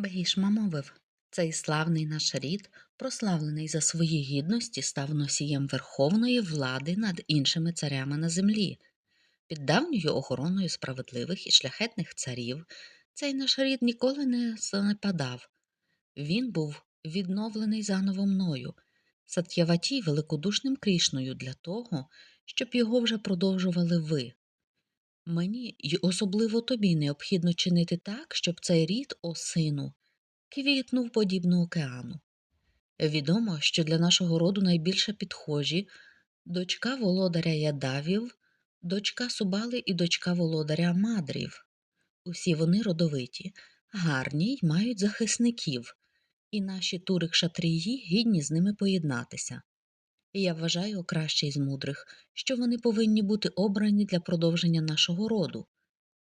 Бгішма мовив цей славний наш рід, прославлений за свої гідності, став носієм верховної влади над іншими царями на землі. Під давньою охороною справедливих і шляхетних царів цей наш рід ніколи не занепадав. Він був відновлений заново мною, Сатьяваті великодушним Крішною для того, щоб його вже продовжували ви. Мені й особливо тобі необхідно чинити так, щоб цей рід, о сину, квітнув подібно океану. Відомо, що для нашого роду найбільше підхожі дочка володаря Ядавів, дочка Субали і дочка володаря Мадрів. Усі вони родовиті, гарні й мають захисників, і наші турик шатрії гідні з ними поєднатися. Я вважаю кращий з мудрих, що вони повинні бути обрані для продовження нашого роду.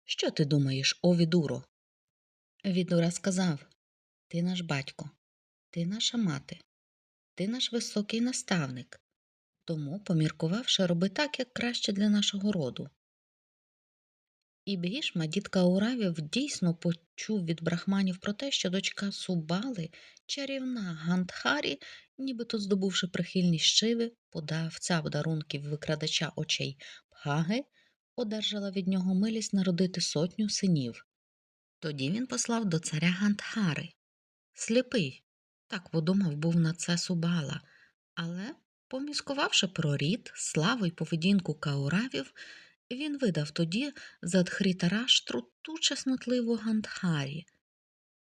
Що ти думаєш, о Відуро? Відура сказав Ти наш батько, ти наша мати, ти наш високий наставник. Тому, поміркувавши, роби так, як краще для нашого роду. І Бгішма, дітка Уравів, дійсно почув від брахманів про те, що дочка Субали, чарівна Гандхарі, нібито здобувши прихильність Шиви, подавця подарунків викрадача очей Бгаги, одержала від нього милість народити сотню синів. Тоді він послав до царя Гандхари. Сліпий, так подумав був на це Субала, але, поміскувавши про рід, славу й поведінку кауравів, він видав тоді за Дхрітараштру ту чеснотливу Гандхарі.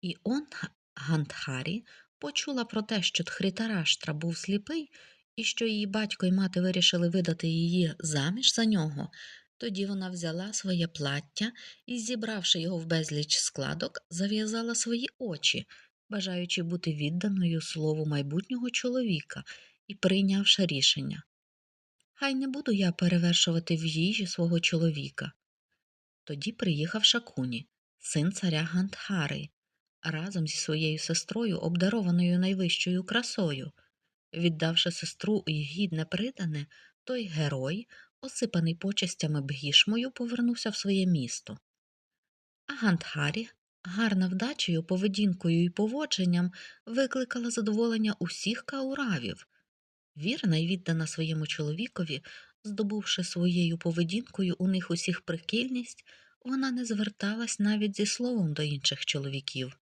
І он Га- Гандхарі почула про те, що Дхрітараштра був сліпий, і що її батько й мати вирішили видати її заміж за нього. Тоді вона взяла своє плаття і, зібравши його в безліч складок, зав'язала свої очі, бажаючи бути відданою слову майбутнього чоловіка і прийнявши рішення. Хай не буду я перевершувати в їжі свого чоловіка. Тоді приїхав Шакуні, син царя Гандхари, разом зі своєю сестрою, обдарованою найвищою красою. Віддавши сестру і гідне придане, той герой, осипаний почестями бгішмою, повернувся в своє місто. А Гандхарі, гарна вдачею, поведінкою і поводженням, викликала задоволення усіх кауравів. Вірна й віддана своєму чоловікові, здобувши своєю поведінкою у них усіх прихильність, вона не зверталась навіть зі словом до інших чоловіків.